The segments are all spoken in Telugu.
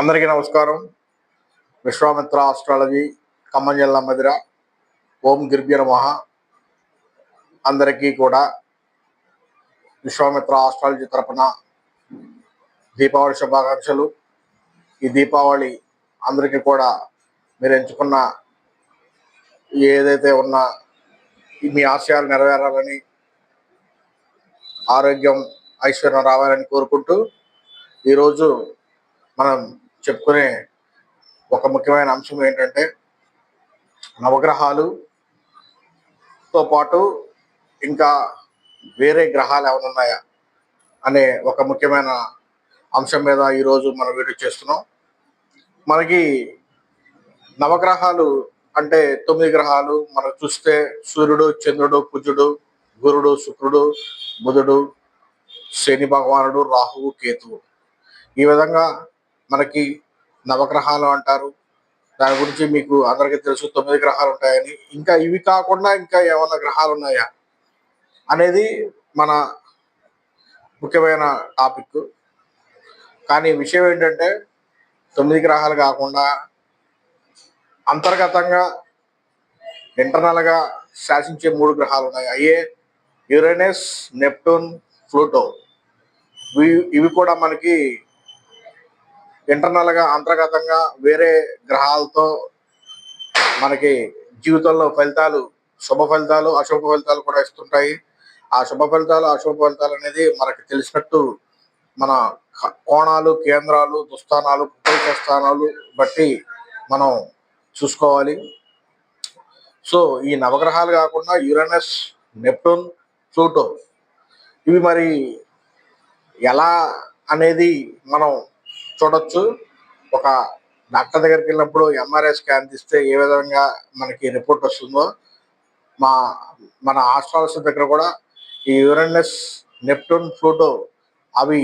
అందరికీ నమస్కారం. విశ్వామిత్ర ఆస్ట్రాలజీ ఖమ్మం జిల్లా మధిర ఓం గిర్భ్య నమః. అందరికీ కూడా విశ్వామిత్ర ఆస్ట్రాలజీ తరపున దీపావళి శుభాకాంక్షలు. ఈ దీపావళి అందరికీ కూడా మీరు ఎంచుకున్న ఏదైతే ఉన్నా మీ ఆశయాలు నెరవేరాలని ఆరోగ్యం ఐశ్వర్యం రావాలని కోరుకుంటూ ఈరోజు మనం చెప్పుకునే ఒక ముఖ్యమైన అంశం ఏంటంటే నవగ్రహాలుతో పాటు ఇంకా వేరే గ్రహాలు ఏమైనా ఉన్నాయా అనే ఒక ముఖ్యమైన అంశం మీద ఈరోజు మనం వీడియో చేస్తున్నాం. మనకి నవగ్రహాలు అంటే తొమ్మిది గ్రహాలు మనం చూస్తే సూర్యుడు చంద్రుడు కుజుడు గురుడు శుక్రుడు బుధుడు శని భగవానుడు రాహువు కేతువు. ఈ విధంగా మనకి నవగ్రహాలు అంటారు. దాని గురించి మీకు అందరికీ తెలుసు తొమ్మిది గ్రహాలు ఉంటాయని. ఇంకా ఇవి కాకుండా ఇంకా ఏమైనా గ్రహాలు ఉన్నాయా? అనేది మన ముఖ్యమైన టాపిక్. కానీ విషయం ఏంటంటే తొమ్మిది గ్రహాలు కాకుండా అంతర్గతంగా ఇంటర్నల్గా శాసించే మూడు గ్రహాలు ఉన్నాయి. అయ్యే యురేనస్ నెప్టూన్ ప్లూటో. ఇవి ఇవి కూడా మనకి ఇంటర్నల్గా అంతర్గతంగా వేరే గ్రహాలతో మనకి జీవితంలో ఫలితాలు శుభ ఫలితాలు అశుభ ఫలితాలు కూడా ఇస్తుంటాయి. ఆ శుభ ఫలితాలు అశుభ ఫలితాలు అనేది మనకి తెలిసినట్టు మన కోణాలు కేంద్రాలు దుస్థానాలు ఉపరిత స్థానాలు బట్టి మనం చూసుకోవాలి. సో ఈ నవగ్రహాలు కాకుండా యురేనస్ నెప్టూన్ ప్లూటో ఇవి మరి ఎలా అనేది మనం చూడొచ్చు. ఒక డాక్టర్ దగ్గరికి వెళ్ళినప్పుడు ఎంఆర్ఐ స్కాన్ తీస్తే ఏ విధంగా మనకి రిపోర్ట్ వస్తుందో మా మన ఆస్ట్రాలజీ దగ్గర కూడా ఈ యురేనస్ నెప్టూన్ ప్లూటో అవి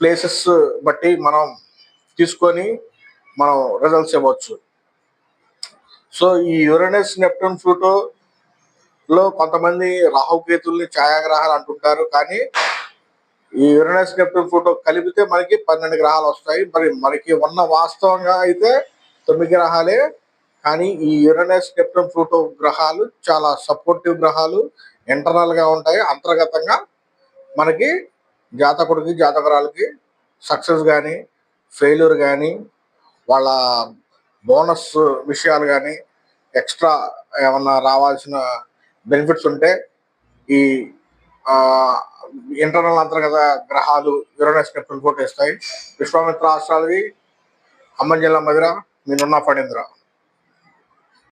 ప్లేసెస్ బట్టి మనం తీసుకొని మనం రిజల్ట్స్ ఇవ్వచ్చు. సో ఈ యురేనస్ నెప్టూన్ ఫ్లూటో లో కొంతమంది రాహుకేతుల్ని ఛాయాగ్రహాలు అంటుంటారు. కానీ ఈ యురేనస్ నెప్టూన్ ఫోటో కలిపితే మనకి పన్నెండు గ్రహాలు వస్తాయి. మరి మనకి ఉన్న వాస్తవంగా అయితే తొమ్మిది గ్రహాలే. కానీ ఈ యురేనస్ నెప్టూన్ ప్లూటో గ్రహాలు చాలా సపోర్టివ్ గ్రహాలు ఇంటర్నల్గా ఉంటాయి. అంతర్గతంగా మనకి జాతకుడికి జాతకురాలకి సక్సెస్ కానీ ఫెయిల్యూర్ కానీ వాళ్ళ బోనస్ విషయాలు కానీ ఎక్స్ట్రా ఏమన్నా రావాల్సిన బెనిఫిట్స్ ఉంటే ఈ ఇంటర్నల్ అంతర్గత గ్రహాలు యురేనస్ నెప్టూన్ ఫోటో ఇస్తాయి. విశ్వామిత్ర ఆశ్రాలవి ఖమ్మం జిల్లా మధుర మీనున్న ఫణీంద్ర.